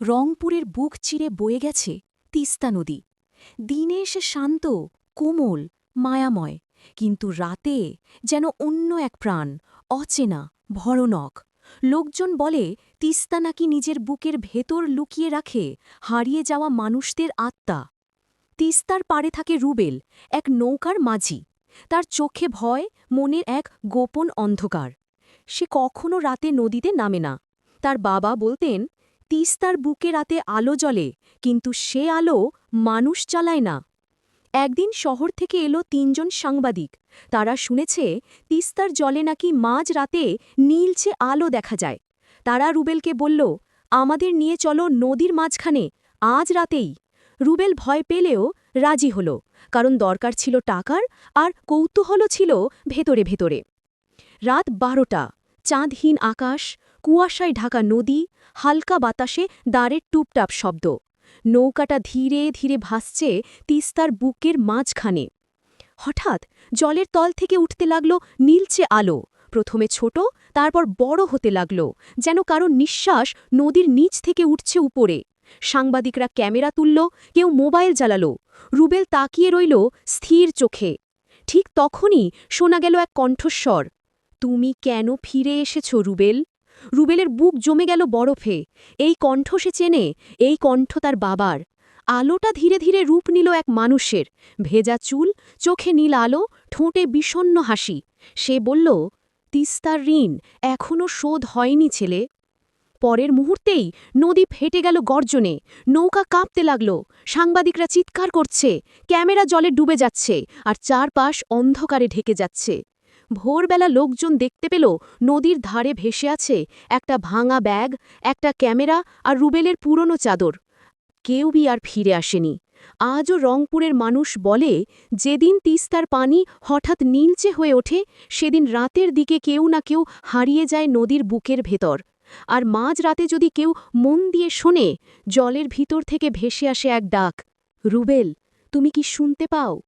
রংপুরের বুক চিরে বয়ে গেছে তিস্তা নদী। দিনে এসে শান্ত, কোমল, মায়াময়, কিন্তু রাতে যেন অন্য এক প্রাণ, অচেনা ভরনক লোকজন বলে, তিস্তা নাকি নিজের বুকের ভেতর লুকিয়ে রাখে, হারিয়ে যাওয়া মানুষদের আত্মা। তিস্তার পাড়ে থাকে রুবেল, এক নৌকার মাঝি। তার চোখে ভয়, মনের এক গোপন অন্ধকার। সে কখনো রাতে নদীতে নামে না। তার বাবা বলতেন তিস্তার বুকে রাতে আলো জ্বলে, কিন্তু সে আলো মানুষ চালায় না। একদিন শহর থেকে এলো তিনজন সাংবাদিক। তারা শুনেছে, তিস্তার জলে নাকি মাঝ রাতে নীলচে আলো দেখা যায়। তারা রুবেলকে বলল, আমাদের নিয়ে চলো নদীর মাঝখানে, আজ রাতেই। রুবেল ভয় পেলেও রাজি হল, কারণ দরকার ছিল টাকার আর কৌতূহলও ছিল ভেতরে ভেতরে। রাত বারোটা। চাঁদহীন আকাশ, কুয়াশায় ঢাকা নদী, হালকা বাতাসে দাঁড়ের টুপটাপ শব্দ। নৌকাটা ধীরে ধীরে ভাসছে তিস্তার বুকের মাঝখানে। হঠাৎ জলের তল থেকে উঠতে লাগল নীলচে আলো। প্রথমে ছোট, তারপর বড় হতে লাগল, যেন কারও নিঃশ্বাস নদীর নিচ থেকে উঠছে উপরে। সাংবাদিকরা ক্যামেরা তুলল, কেউ মোবাইল জ্বালালো। রুবেল তাকিয়ে রইল স্থির চোখে। ঠিক তখনই শোনা গেল এক কণ্ঠস্বর। তুমি কেন ফিরে এসেছ রুবেল? রুবেলের বুক জমে গেল বরফে। এই কণ্ঠ সে চেনে, এই কণ্ঠ তার বাবার। আলোটা ধীরে ধীরে রূপ নিল এক মানুষের। ভেজা চুল, চোখে নীল আলো, ঠোঁটে বিষণ্ন হাসি। সে বলল, তিস্তার ঋণ এখনও শোধ হয়নি ছেলে। পরের মুহূর্তেই নদী ফেটে গেল গর্জনে। নৌকা কাঁপতে লাগল। সাংবাদিকরা চিৎকার করছে। ক্যামেরা জলে ডুবে যাচ্ছে। আর চারপাশ অন্ধকারে ঢেকে যাচ্ছে। ভোরবেলা লোকজন দেখতে পেল নদীর ধারে ভেসে আছে একটা ভাঙা ব্যাগ, একটা ক্যামেরা আর রুবেলের পুরনো চাদর। কেউই আর ফিরে আসেনি। আজও রংপুরের মানুষ বলে, যেদিন তিস্তার পানি হঠাৎ নীলচে হয়ে ওঠে, সেদিন রাতের দিকে কেউ না কেউ হারিয়ে যায় নদীর বুকের ভেতর। আর মাঝ রাতে যদি কেউ মন দিয়ে শোনে, জলের ভিতর থেকে ভেসে আসে এক ডাক, রুবেল, তুমি কি শুনতে পাও?